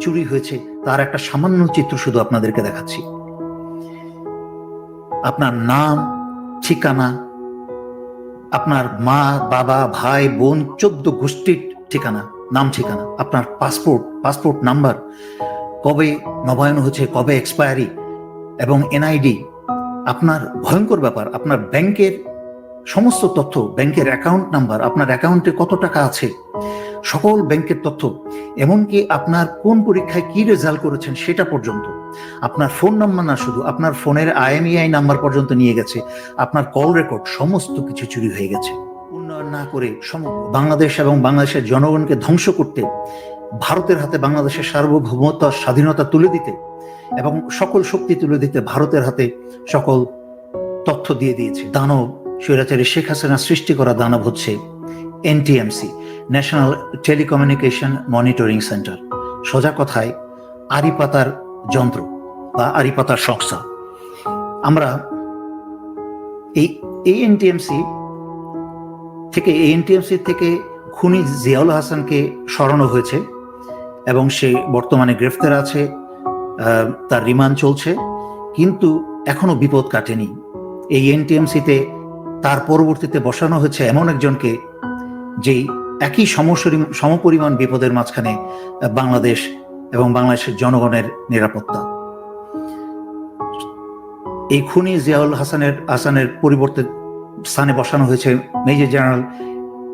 চুরি হয়েছে, তার একটা সামান্য চিত্র শুধু আপনাদেরকে দেখাচ্ছি। আপনার নাম, ঠিকানা, আপনার মা, বাবা, ভাই, বোন, চোদ্দ গোষ্ঠীর ঠিকানা, নাম ঠিকানা, আপনার পাসপোর্ট পাসপোর্ট নাম্বার, কবে নবায়ন হচ্ছে কবে এক্সপায়ারি, এবং এনআইডি। আপনার ভয়ঙ্কর ব্যাপার, আপনার ব্যাংকের সমস্ত তথ্য, ব্যাংকের অ্যাকাউন্ট নাম্বার, আপনার অ্যাকাউন্টে কত টাকা আছে সকল ব্যাংকের তথ্য, এমনকি আপনার কোন পরীক্ষায় কি রেজাল্ট করেছেন সেটা পর্যন্ত। আপনার ফোন নাম্বার না শুধু, আপনার ফোনের আইএমইআই নাম্বার পর্যন্ত নিয়ে গেছে, আপনার কল রেকর্ড সমস্ত কিছু চুরি হয়ে গেছে। উন্নয়ন না করে সমগ্র বাংলাদেশ এবং বাংলাদেশের জনগণকে ধ্বংস করতে, ভারতের হাতে বাংলাদেশের সার্বভৌমত্ব স্বাধীনতা তুলে দিতে এবং সকল শক্তি তুলে দিতে ভারতের হাতে সকল তথ্য দিয়ে দিয়েছে। দানব, স্বৈরাচারী শেখ হাসিনা সৃষ্টি করা দানব হচ্ছে NTMC national telecommunication monitoring centre সোজা কথায় আরিপাতার যন্ত্র বা আরিপাতার সংস্থা। আমরা এই এই এনটিএমসি থেকে এই এনটিএমসি থেকে খুনি জিয়াউল হাসানকে সরানো হয়েছে এবং সে বর্তমানে গ্রেফতার আছে তার রিমান্ড চলছে, কিন্তু এখনও বিপদ কাটেনি। এই এনটিএমসিতে তার পরবর্তীতে বসানো হয়েছে এমন একজনকে, যেই একই সমপরিমাণ বিপদের মাঝখানে বাংলাদেশ এবং বাংলাদেশের জনগণের নিরাপত্তা। এই খুনি জিয়াউল হাসানের হাসানের পরিবর্তে স্থানে বসানো হয়েছে মেজর জেনারেল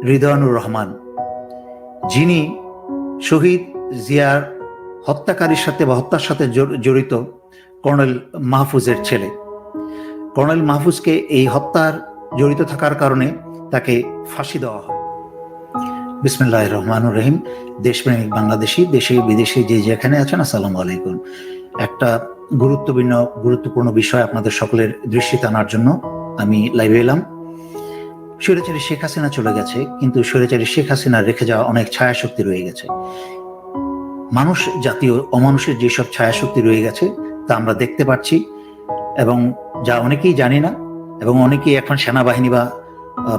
হৃদয়ানুর রহমান। যিনি শহীদ জিয়ার হত্যাকারীর সাথে বা হত্যার সাথে জড়িত কর্নেল মাহফুজের ছেলে। কর্নেল মাহফুজকে এই হত্যার জড়িত থাকার কারণে তাকে ফাঁসি দেওয়া হয়। বিসমিল্লাহ রহমানুর রহিম দেশপ্রেমিক বাংলাদেশি, দেশে, বিদেশে যে যেখানে আছেন, আসসালামু আলাইকুম। একটা গুরুত্বপূর্ণ গুরুত্বপূর্ণ বিষয় আপনাদের সকলের দৃষ্টিতে আনার জন্য আমি লাইভে এলাম। স্বৈরাচারী শেখ হাসিনা চলে গেছে, কিন্তু স্বৈরাচারী শেখ হাসিনা রেখে যাওয়া অনেক ছায়া শক্তি রয়ে গেছে। মানুষ, জাতীয় অমানুষের যেসব ছায়া শক্তি রয়ে গেছে, তা আমরা দেখতে পাচ্ছি এবং যা অনেকেই জানি না, এবং অনেকেই এখন সেনাবাহিনী বা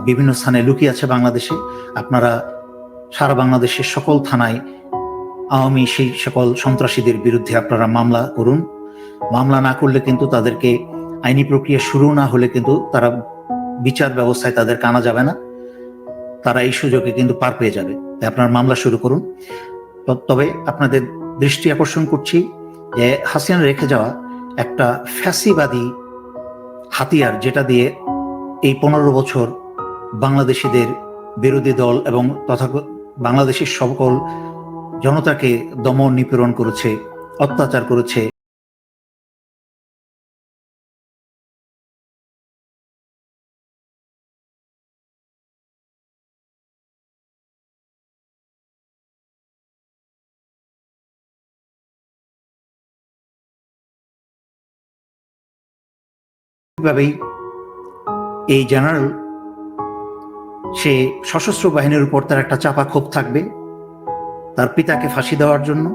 বিভিন্ন স্থানে লুকিয়ে আছে বাংলাদেশে। আপনারা সারা বাংলাদেশের সকল থানায় আওয়ামী সেই সকল সন্ত্রাসীদের বিরুদ্ধে আপনারা মামলা করুন। মামলা না করলে কিন্তু তাদেরকে আইনি প্রক্রিয়া শুরু না হলে কিন্তু তারা বিচার ব্যবস্থায় তাদের কানা যাবে না। তারা এই সুযোগে কিন্তু পার পেয়ে যাবে। তাই আপনার মামলা শুরু করুন। তবে আপনাদের দৃষ্টি আকর্ষণ করছি যে হাসিনা রেখে যাওয়া একটা ফ্যাসিবাদী হাতিয়ার যেটা দিয়ে এই পনেরো বছর বাংলাদেশিদের বিরোধী দল এবং তথা বাংলাদেশের সকল জনতাকে দমন নিপীড়ন করেছে অত্যাচার করেছে। এই জেনারেল সে সশস্ত্র বাহিনীর উপর তার একটা চাপা ক্ষোভ থাকবে। তার পিতাকে ফাঁসি দেওয়ার জন্য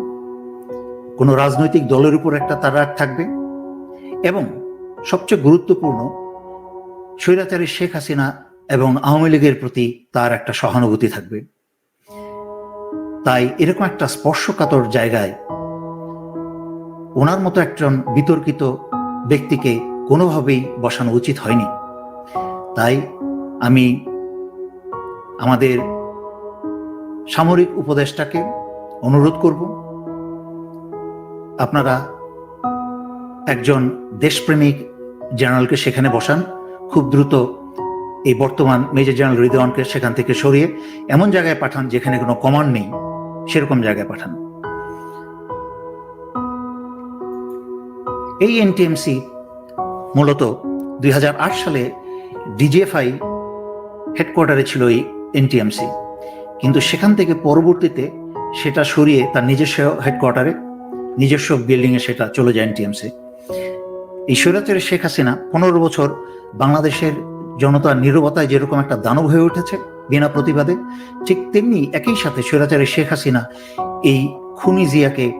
কোনো রাজনৈতিক দলের উপর একটা তার রাগ থাকবে। এবং সবচেয়ে গুরুত্বপূর্ণ, স্বৈরাচারী শেখ হাসিনা এবং আওয়ামী লীগের প্রতি তার একটা সহানুভূতি থাকবে। তাই এরকম একটা স্পর্শকাতর জায়গায় ওনার মতো একজন বিতর্কিত ব্যক্তিকে কোনোভাবেই বসানো উচিত হয়নি। তাই আমি আমাদের সামরিক উপদেষ্টাকে অনুরোধ করব। আপনারা একজন দেশপ্রেমিক জেনারেলকে সেখানে বসান, খুব দ্রুত এই বর্তমান মেজর জেনারেল রিদওয়ানকে সেখান থেকে সরিয়ে এমন জায়গায় পাঠান যেখানে কোনো কমান্ড নেই, সেরকম জায়গায় পাঠান। এই এনটিএমসি মূলত দুই হাজার আট সালে ডিজিএফআই হেডকোয়ার্টারে ছিল এই এনটিএমসি কিন্তু সেখান থেকে পরবর্তীতে সেটা সরিয়ে তার নিজস্ব হেডকোয়ার্টারে নিজস্ব বিল্ডিংয়ে সেটা চলে যায় এনটিএমসি এই স্বৈরাচারী শেখ হাসিনা পনেরো বছর বাংলাদেশের জনতার নিরবতায় যেরকম একটা দানব হয়ে উঠেছে বিনা প্রতিবাদে, ঠিক তেমনি একই সাথে স্বৈরাচারী শেখ হাসিনা এই খুনি জিয়াকে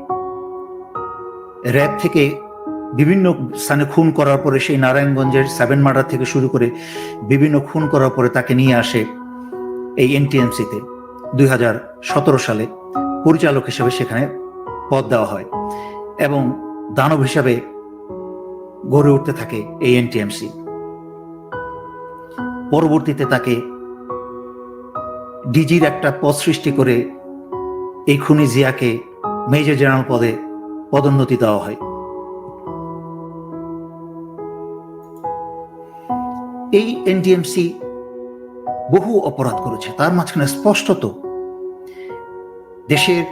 র্যাব থেকে বিভিন্ন স্থানে খুন করার পরে সেই নারায়ণগঞ্জের সেভেন মার্ডার থেকে শুরু করে বিভিন্ন খুন করার পরে তাকে নিয়ে আসে এই এনটিএমসিতে দুই হাজার সতেরো সালে পরিচালক হিসেবে সেখানে পদ দেওয়া হয় এবং দানব হিসাবে গড়ে উঠতে থাকে এই এনটিএমসি। পরবর্তীতে তাকে ডিজির একটা পদ সৃষ্টি করে এই খুনি জিয়াকে মেজর জেনারেল পদে পদোন্নতি দেওয়া হয়। এই এনডিএমসি বহু অপরাধ করেছে। তার মাঝখানে স্পষ্টত দেশের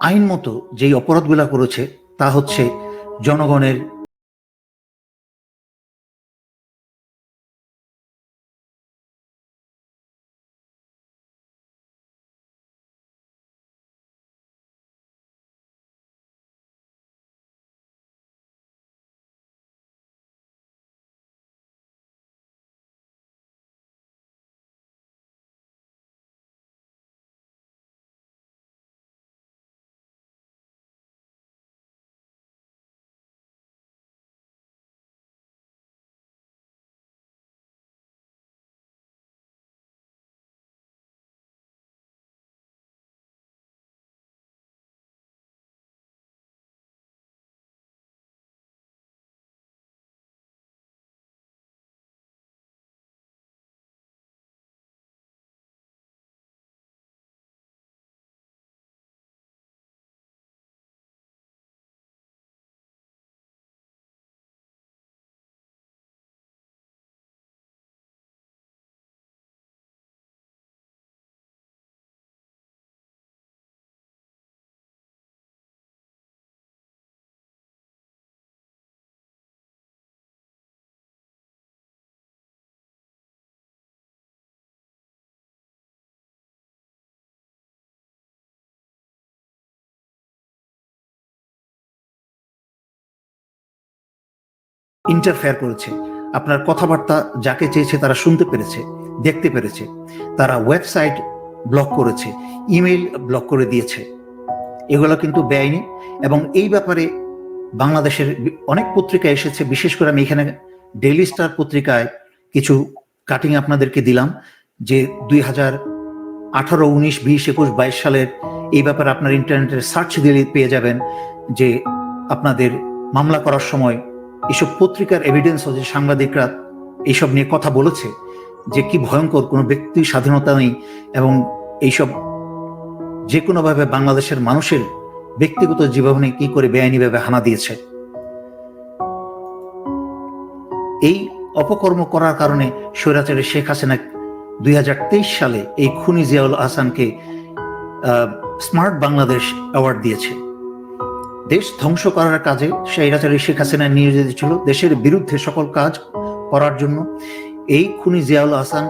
আইন মতো যেই অপরাধগুলা করেছে, তা হচ্ছে জনগণের ইন্টারফেয়ার করেছে। আপনার কথাবার্তা যাকে চেয়েছে তারা শুনতে পেরেছে, দেখতে পেরেছে। তারা ওয়েবসাইট ব্লক করেছে ইমেইল ব্লক করে দিয়েছে। এগুলো কিন্তু বেআইনি এবং এই ব্যাপারে বাংলাদেশের অনেক পত্রিকা এসেছে। বিশেষ করে আমি এখানে ডেইলি স্টার পত্রিকায় কিছু কাটিং আপনাদেরকে দিলাম যে দুই হাজার আঠারো, উনিশ, বিশ, একুশ, বাইশ সালের এই ব্যাপারে আপনার ইন্টারনেটের সার্চ দিলে পেয়ে যাবেন যে আপনাদের মামলা করার সময় এইসব পত্রিকার এভিডেন্স হচ্ছে সাংবাদিকরা এইসব নিয়ে কথা বলেছে, যে কি ভয়ঙ্কর কোনো ব্যক্তি স্বাধীনতা নেই এবং এইসব যে কোনোভাবে বাংলাদেশের মানুষের ব্যক্তিগত জীবনে কি করে বেআইনিভাবে হানা দিয়েছে। এই অপকর্ম করার কারণে স্বৈরাচারী শেখ হাসিনা দুই হাজার তেইশ সালে এই খুনি জিয়াউল আহসানকে স্মার্ট বাংলাদেশ অ্যাওয়ার্ড দিয়েছে। দেশ ধ্বংস করার কাজে স্বৈরাচারী শেখ হাসিনা নিয়োজিত ছিল। দেশের বিরুদ্ধে সকল কাজ করার জন্য এই খুনি জিয়াউল আহসান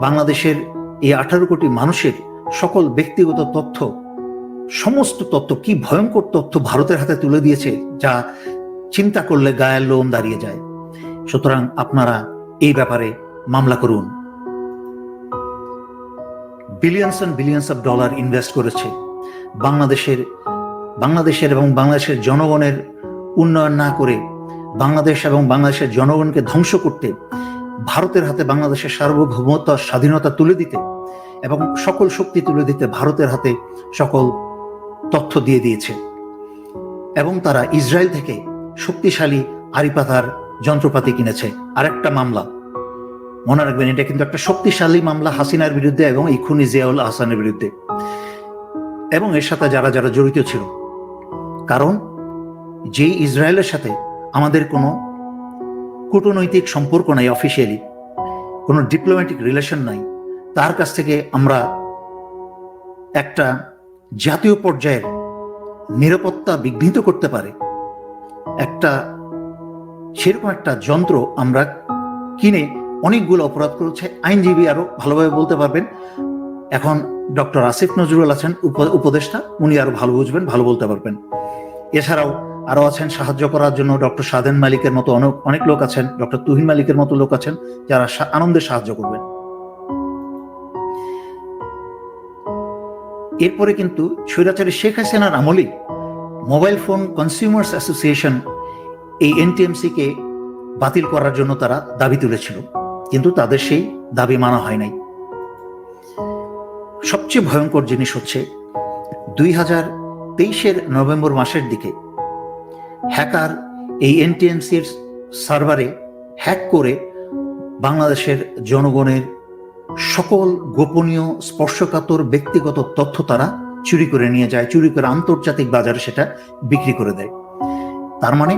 বাংলাদেশের এই আঠারো কোটি মানুষের সকল ব্যক্তিগত তথ্য, সমস্ত তথ্য, কি ভয়ঙ্কর তথ্য ভারতের হাতে তুলে দিয়েছে যা চিন্তা করলে গায়ের লোম দাঁড়িয়ে যায়। সুতরাং আপনারা এই ব্যাপারে মামলা করুন। Billions and billions of dollar invest করেছে বাংলাদেশের বাংলাদেশের এবং বাংলাদেশের জনগণের উন্নয়ন না করে বাংলাদেশ এবং বাংলাদেশের জনগণকে ধ্বংস করতে ভারতের হাতে বাংলাদেশের সার্বভৌমত্ব স্বাধীনতা তুলে দিতে এবং সকল শক্তি তুলে দিতে ভারতের হাতে সকল তথ্য দিয়ে দিয়েছে। এবং তারা ইসরায়েল থেকে শক্তিশালী আরিপাতার যন্ত্রপাতি কিনেছে। আরেকটা মামলা। মনে রাখবেন, এটা কিন্তু একটা শক্তিশালী মামলা হাসিনার বিরুদ্ধে এবং এই খুনি জিয়াউল আহসানের বিরুদ্ধে। এবং এর সাথে যারা যারা জড়িত ছিল। কারণ যে ইসরায়েলের সাথে আমাদের কোনো কূটনৈতিক সম্পর্ক নাই অফিসিয়ালি কোনো ডিপ্লোম্যাটিক রিলেশন নাই, তার কাছ থেকে আমরা একটা জাতীয় পর্যায়ের নিরাপত্তা বিঘ্নিত করতে পারে। একটা সেরকম একটা যন্ত্র আমরা কিনে অনেকগুলো অপরাধ করেছে। আইনজীবী আরও ভালোভাবে বলতে পারবেন। এখন ডক্টর আসিফ নজরুল আছেন উপদেষ্টা, উনি আরও ভালো বুঝবেন, ভালো বলতে পারবেন। এছাড়াও আরও আছেন সাহায্য করার জন্য ডক্টর সাদেন মালিকের মতো অনেক অনেক লোক আছেন, ডক্টর তুহিন মালিকের মতো লোক আছেন, যারা আনন্দে সাহায্য করবেন। এরপরে কিন্তু স্বৈরাচারী শেখ হাসিনার আমলেই মোবাইল ফোন কনজিউমার্স অ্যাসোসিয়েশন এই এনটিএমসি কে বাতিল করার জন্য তারা দাবি তুলেছিল। কিন্তু তাদের সেই দাবি মানা হয় নাই। সবচেয়ে ভয়ঙ্কর জিনিস হচ্ছে দুই হাজার তেইশের নভেম্বর মাসের দিকে হ্যাকার এই এনটিএমসির সার্ভারে হ্যাক করে বাংলাদেশের জনগণের সকল গোপনীয় স্পর্শকাতর ব্যক্তিগত তথ্য তারা চুরি করে নিয়ে যায়, চুরি করে আন্তর্জাতিক বাজারে সেটা বিক্রি করে দেয়। তার মানে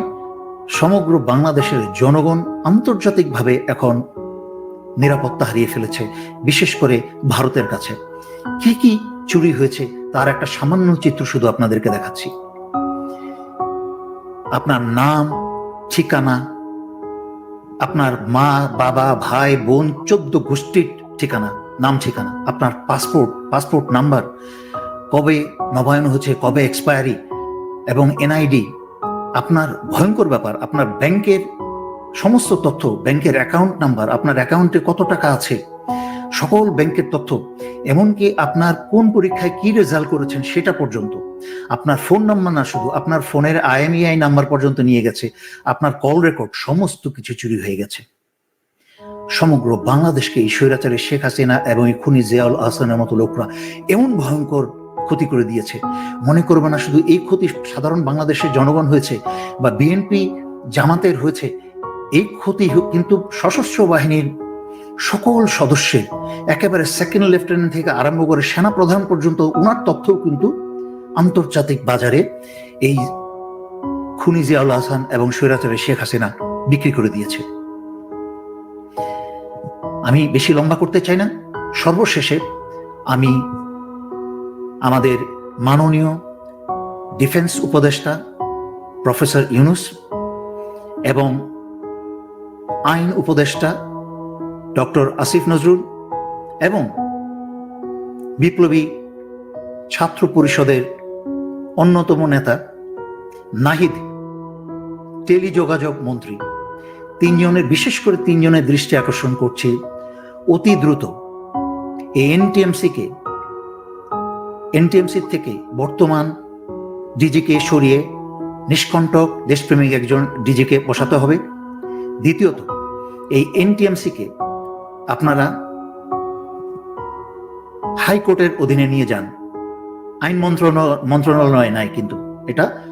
সমগ্র বাংলাদেশের জনগণ আন্তর্জাতিকভাবে এখন নিরাপত্তা হারিয়ে ফেলেছে, বিশেষ করে ভারতের কাছে। কি কি চুরি হয়েছে তার একটা সামান্য চিত্র শুধু আপনাদেরকে দেখাচ্ছি। আপনার নাম, ঠিকানা, আপনার মা, বাবা, ভাই, বোন, চোদ্দ গোষ্ঠীর ঠিকানা, নাম ঠিকানা, আপনার পাসপোর্ট পাসপোর্ট নাম্বার, কবে নবায়ন হচ্ছে কবে এক্সপায়ারি, এবং এনআইডি। আপনার ভয়ঙ্কর ব্যাপার, আপনার ব্যাংকের সমস্ত তথ্য, ব্যাংকের অ্যাকাউন্ট নাম্বার আপনার অ্যাকাউন্টে কত টাকা আছে, সকল ব্যাংকের তথ্য, এমনকি আপনার কোন পরীক্ষায় কি রেজাল্ট করেছেন সেটা পর্যন্ত। আপনার ফোন নাম্বার না শুধু, আপনার ফোনের আইএমইআই নাম্বার পর্যন্ত নিয়ে গেছে, আপনার কল রেকর্ড সমস্ত কিছু চুরি হয়ে গেছে। সমগ্র বাংলাদেশকে এই স্বৈরাচারী শেখ হাসিনা এবং এই খুনি জিয়াউল আহসানের মতো লোকরা এমন ভয়ঙ্কর ক্ষতি করে দিয়েছে। মনে করবে না শুধু এই ক্ষতি সাধারণ বাংলাদেশের জনগণ হয়েছে বা বিএনপি জামাতের হয়েছে এই ক্ষতি কিন্তু সশস্ত্র বাহিনীর সকল সদস্যের একেবারে সেকেন্ড লেফটেন্যান্ট থেকে আরম্ভ করে সেনা প্রধান পর্যন্ত উনার তথ্যও কিন্তু আন্তর্জাতিক বাজারে এই খুনি জিয়াউল হাসান এবং স্বৈরাচারী শেখ হাসিনা বিক্রি করে দিয়েছে। আমি বেশি লম্বা করতে চাই না। সর্বশেষে আমি আমাদের মাননীয় ডিফেন্স উপদেষ্টা প্রফেসর ইউনুস এবং আইন উপদেষ্টা ডক্টর আসিফ নজরুল এবং বিপ্লবী ছাত্র পরিষদের অন্যতম নেতা নাহিদ টেলিযোগাযোগ মন্ত্রী। তিনজনের, বিশেষ করে তিনজনের দৃষ্টি আকর্ষণ করছে অতি দ্রুত। এই এনটিএমসিকে এনটিএমসি থেকে বর্তমান ডিজিকে সরিয়ে নিষ্কণ্টক দেশপ্রেমিক একজন ডিজিকে বসাতে হবে। দ্বিতীয়ত এই এনটিএমসিকে আপনারা হাইকোর্টের অধীনে নিয়ে যান। আইন মন্ত্রণালয় নাই কিন্তু। এটা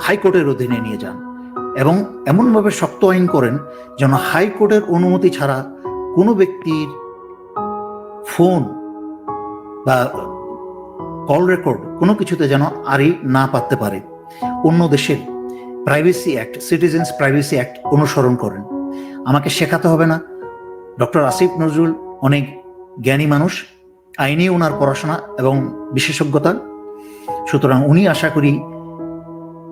হাইকোর্টের অধীনে নিয়ে যান। এবং এমনভাবে শক্ত আইন করেন যেন হাইকোর্টের অনুমতি ছাড়া কোনো ব্যক্তির ফোন বা কল রেকর্ড কোনো কিছুতে যেন আরই না পারতে পারে। অন্য দেশের privacy act citizens privacy act অনুসরণ করেন। আমাকে শেখাতে হবে না। ডক্টর আসিফ নজরুল অনেক জ্ঞানী মানুষ। আইনে ওনার পড়াশোনা এবং বিশেষজ্ঞতা। সুতরাং উনি আশা করি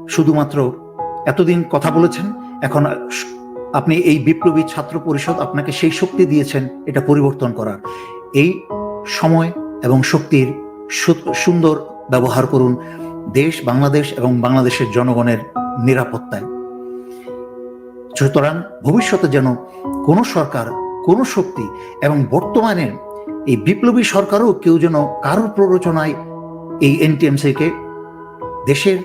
শুধুমাত্র এতদিন কথা বলেছেন, এখন আপনি এই বিপ্লবী ছাত্র পরিষদ আপনাকে সেই শক্তি দিয়েছেন, এটা পরিবর্তন করার। এই সময় এবং শক্তির সুন্দর ব্যবহার করুন দেশ, বাংলাদেশ এবং বাংলাদেশের জনগণের নিরাপত্তায়। সুতরাং ভবিষ্যতে যেন কোনো সরকার, কোনো শক্তি এবং বর্তমানে এই বিপ্লবী সরকারও কেউ যেন কারোর প্ররোচনায় এই এনটিএমসিকে দেশের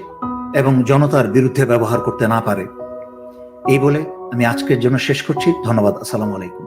এবং জনতার বিরুদ্ধে ব্যবহার করতে না পারে। এই বলে আমি আজকের জন্য শেষ করছি। ধন্যবাদ। আসসালামু আলাইকুম।